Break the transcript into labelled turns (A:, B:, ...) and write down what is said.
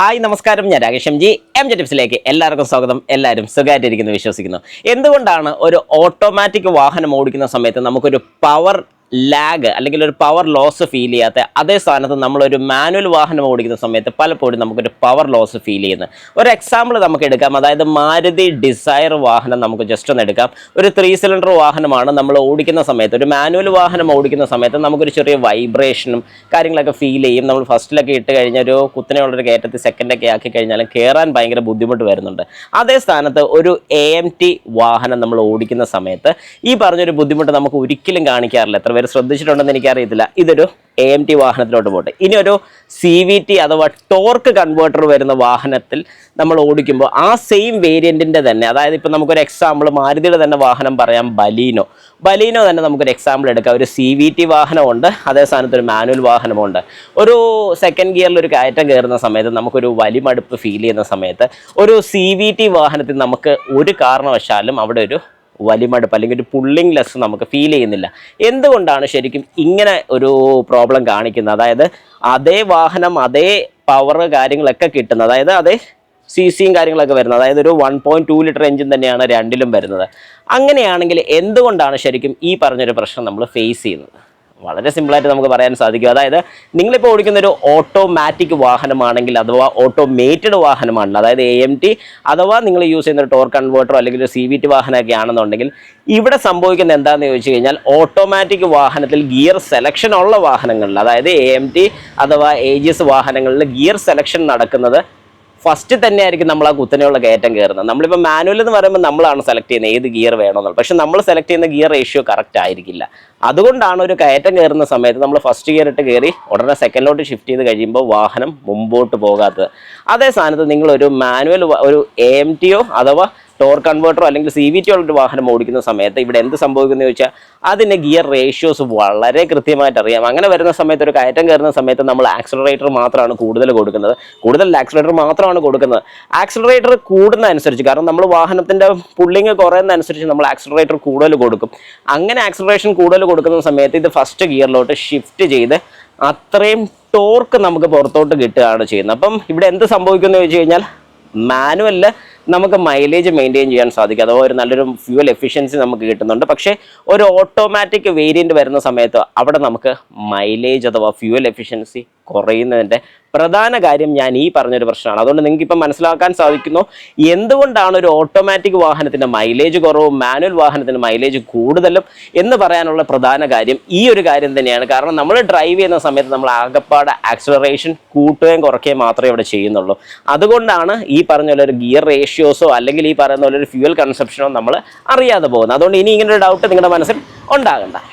A: Hi നമസ്കാരം. ഞാൻ Rakesh M G. M J ടിപ്സിലേക്ക് എല്ലാവർക്കും സ്വാഗതം. എല്ലാവരും സുഖമായിട്ടിരിക്കുന്നു വിശ്വസിക്കുന്നു. എന്തുകൊണ്ടാണ് ഒരു ഓട്ടോമാറ്റിക് വാഹനം ഓടിക്കുന്ന സമയത്ത് നമുക്കൊരു പവർ ലാഗ് അല്ലെങ്കിൽ ഒരു പവർ ലോസ് ഫീൽ ചെയ്യാത്ത അതേ സ്ഥാനത്ത് നമ്മളൊരു മാനുവൽ വാഹനം ഓടിക്കുന്ന സമയത്ത് പലപ്പോഴും നമുക്കൊരു പവർ ലോസ് ഫീൽ ചെയ്യുന്നത് ഒരു എക്സാമ്പിൾ നമുക്ക് എടുക്കാം. അതായത് മാരുതി ഡിസയർ വാഹനം നമുക്ക് ജസ്റ്റ് ഒന്ന് എടുക്കാം. ഒരു ത്രീ സിലിണ്ടർ വാഹനമാണ് നമ്മൾ ഓടിക്കുന്ന സമയത്ത്. ഒരു മാനുവൽ വാഹനം ഓടിക്കുന്ന സമയത്ത് നമുക്കൊരു ചെറിയ വൈബ്രേഷനും കാര്യങ്ങളൊക്കെ ഫീൽ ചെയ്യും. നമ്മൾ ഫസ്റ്റിലൊക്കെ ഇട്ട് കഴിഞ്ഞാൽ ഒരു കുത്തനെയുള്ളൊരു കയറ്റത്തിൽ സെക്കൻഡൊക്കെ ആക്കി കഴിഞ്ഞാലും കയറാൻ ഭയങ്കര ബുദ്ധിമുട്ട് വരുന്നുണ്ട്. അതേ സ്ഥാനത്ത് ഒരു എ വാഹനം നമ്മൾ ഓടിക്കുന്ന സമയത്ത് ഈ പറഞ്ഞൊരു ബുദ്ധിമുട്ട് നമുക്ക് ഒരിക്കലും കാണിക്കാറില്ല. എത്ര പേര് ശ്രദ്ധിച്ചിട്ടുണ്ടെന്ന് എനിക്കറിയത്തില്ല. ഇതൊരു എ എം ടി വാഹനത്തിലോട്ട് പോട്ടെ. ഇനി ഒരു സി വി ടി അഥവാ ടോർക്ക് കൺവേർട്ടർ വരുന്ന വാഹനത്തിൽ നമ്മൾ ഓടിക്കുമ്പോൾ ആ സെയിം വേരിയന്റിന്റെ തന്നെ അതായത് ഇപ്പോൾ നമുക്കൊരു എക്സാമ്പിൾ മാരുതിയുടെ തന്നെ വാഹനം പറയാം ബലീനോ. ബലീനോ തന്നെ നമുക്കൊരു എക്സാമ്പിൾ എടുക്കാം. ഒരു സി വി ടി വാഹനമുണ്ട് അതേ സ്ഥാനത്ത് ഒരു മാനുവൽ വാഹനമുണ്ട്. ഒരു സെക്കൻഡ് ഗിയറിൽ ഒരു കയറ്റം കയറുന്ന സമയത്ത് നമുക്കൊരു വലിമടുപ്പ് ഫീൽ ചെയ്യുന്ന സമയത്ത് ഒരു സി വി ടി വാഹനത്തിൽ നമുക്ക് ഒരു കാരണവശാലും അവിടെ ഒരു വലിമടുപ്പ് അല്ലെങ്കിൽ ഒരു പുള്ളിങ് ലെസ് നമുക്ക് ഫീൽ ചെയ്യുന്നില്ല. എന്തുകൊണ്ടാണ് ശരിക്കും ഇങ്ങനെ ഒരു പ്രോബ്ലം കാണിക്കുന്നത്? അതായത് അതേ വാഹനം അതേ പവർ കാര്യങ്ങളൊക്കെ കിട്ടുന്നത്. അതായത് അതേ സി സിയും കാര്യങ്ങളൊക്കെ വരുന്നത്. അതായത് ഒരു one point two litre engine തന്നെയാണ് രണ്ടിലും വരുന്നത്. അങ്ങനെയാണെങ്കിൽ എന്തുകൊണ്ടാണ് ശരിക്കും ഈ പറഞ്ഞൊരു പ്രശ്നം നമ്മൾ ഫേസ് ചെയ്യുന്നത്? വളരെ സിമ്പിളായിട്ട് നമുക്ക് പറയാൻ സാധിക്കും. അതായത് നിങ്ങളിപ്പോൾ ഓടിക്കുന്ന ഒരു ഓട്ടോമാറ്റിക് വാഹനമാണെങ്കിൽ അഥവാ ഓട്ടോമേറ്റഡ് വാഹനമാണ് അതായത് എ എം ടി അഥവാ നിങ്ങൾ യൂസ് ചെയ്യുന്ന ഒരു ടോർ കൺവേർട്ടറോ അല്ലെങ്കിൽ ഒരു സി വി ടി വാഹനമൊക്കെ ആണെന്നുണ്ടെങ്കിൽ ഇവിടെ സംഭവിക്കുന്ന എന്താണെന്ന് ചോദിച്ചു കഴിഞ്ഞാൽ ഓട്ടോമാറ്റിക് വാഹനത്തിൽ ഗിയർ സെലക്ഷൻ ഉള്ള വാഹനങ്ങളിൽ അതായത് എ എം ടി അഥവാ എ ജി എസ് വാഹനങ്ങളിൽ ഗിയർ സെലക്ഷൻ നടക്കുന്നത് ഫസ്റ്റ് തന്നെ ആയിരിക്കും നമ്മൾ ആ കുത്തനെയുള്ള കയറ്റം കയറുന്നത്. നമ്മളിപ്പോൾ മാനുവൽ എന്ന് പറയുമ്പോൾ നമ്മളാണ് സെലക്ട് ചെയ്യുന്നത് ഏത് ഗിയർ വേണമെന്നുള്ളത്. പക്ഷെ നമ്മൾ സെലക്ട് ചെയ്യുന്ന ഗിയർ റേഷ്യോ കറക്റ്റ് ആയിരിക്കില്ല. അതുകൊണ്ടാണ് ഒരു കയറ്റം കയറുന്ന സമയത്ത് നമ്മൾ ഫസ്റ്റ് ഗിയർ ഇട്ട് കയറി ഉടനെ സെക്കൻഡിലോട്ട് ഷിഫ്റ്റ് ചെയ്ത് കഴിയുമ്പോൾ വാഹനം മുമ്പോട്ട് പോകാത്തത്. അതേ സ്ഥാനത്ത് നിങ്ങളൊരു മാനുവൽ ഒരു എം ടിയോ അഥവാ ടോർ കൺവേർട്ടറോ അല്ലെങ്കിൽ സി വി ടി ഉള്ളൊരു വാഹനം ഓടിക്കുന്ന സമയത്ത് ഇവിടെ എന്ത് സംഭവിക്കുന്നു ചോദിച്ചാൽ അതിന്റെ ഗിയർ റേഷ്യോസ് വളരെ കൃത്യമായിട്ട് അറിയാം. അങ്ങനെ വരുന്ന സമയത്ത് ഒരു കയറ്റം കയറുന്ന സമയത്ത് നമ്മൾ ആക്സിലറേറ്റർ മാത്രമാണ് കൂടുതൽ കൊടുക്കുന്നത്. കൂടുതൽ ആക്സിലറേറ്റർ മാത്രമാണ് കൊടുക്കുന്നത്. ആക്സിലറേറ്റർ കൂടുന്ന അനുസരിച്ച് കാരണം നമ്മൾ വാഹനത്തിന്റെ പുള്ളിങ് കുറയുന്നതനുസരിച്ച് നമ്മൾ ആക്സിലറേറ്റർ കൂടുതൽ കൊടുക്കും. അങ്ങനെ ആക്സിലറേഷൻ കൂടുതൽ കൊടുക്കുന്ന സമയത്ത് ഇത് ഫസ്റ്റ് ഗിയറിലോട്ട് ഷിഫ്റ്റ് ചെയ്ത് അത്രയും ടോർക്ക് നമുക്ക് പുറത്തോട്ട് കിട്ടുകയാണ് ചെയ്യുന്നത്. അപ്പം ഇവിടെ എന്ത് സംഭവിക്കുന്നു ചോദിച്ചു കഴിഞ്ഞാൽ മാനുവലിൽ നമുക്ക് മൈലേജ് മെയിന്റെയിൻ ചെയ്യാൻ സാധിക്കും. അഥവാ ഒരു നല്ലൊരു ഫ്യൂൽ എഫിഷ്യൻസി നമുക്ക് കിട്ടുന്നുണ്ട്. പക്ഷേ ഒരു ഓട്ടോമാറ്റിക് വേരിയന്റ് വരുന്ന സമയത്ത് അവിടെ നമുക്ക് മൈലേജ് അഥവാ ഫ്യൂൽ എഫിഷ്യൻസി കുറയുന്നതിന്റെ പ്രധാന കാര്യം ഞാൻ ഈ പറഞ്ഞൊരു പ്രശ്നമാണ്. അതുകൊണ്ട് നിങ്ങൾക്ക് ഇപ്പം മനസ്സിലാക്കാൻ സാധിക്കുന്നു എന്തുകൊണ്ടാണ് ഒരു ഓട്ടോമാറ്റിക് വാഹനത്തിന്റെ മൈലേജ് കുറവും മാനുവൽ വാഹനത്തിന്റെ മൈലേജ് കൂടുതലും എന്ന് പറയാനുള്ള പ്രധാന കാര്യം ഈ ഒരു കാര്യം തന്നെയാണ്. കാരണം നമ്മൾ ഡ്രൈവ് ചെയ്യുന്ന സമയത്ത് നമ്മൾ ആകപ്പാട് ആക്സിലറേഷൻ കൂട്ടുകയും കുറയ്ക്കുകയും മാത്രമേ ഇവിടെ ചെയ്യുന്നുള്ളൂ. അതുകൊണ്ടാണ് ഈ പറഞ്ഞ ഒരു ഗിയർ റേഷ്യോസോ അല്ലെങ്കിൽ ഈ പറയുന്ന പോലെ ഒരു ഫ്യൂവൽ കൺസപ്ഷനോ നമ്മൾ അറിയാതെ പോകുന്നത്. അതുകൊണ്ട് ഇനി ഇങ്ങനെ ഒരു ഡൗട്ട് നിങ്ങളുടെ മനസ്സിൽ ഉണ്ടാകണ്ട.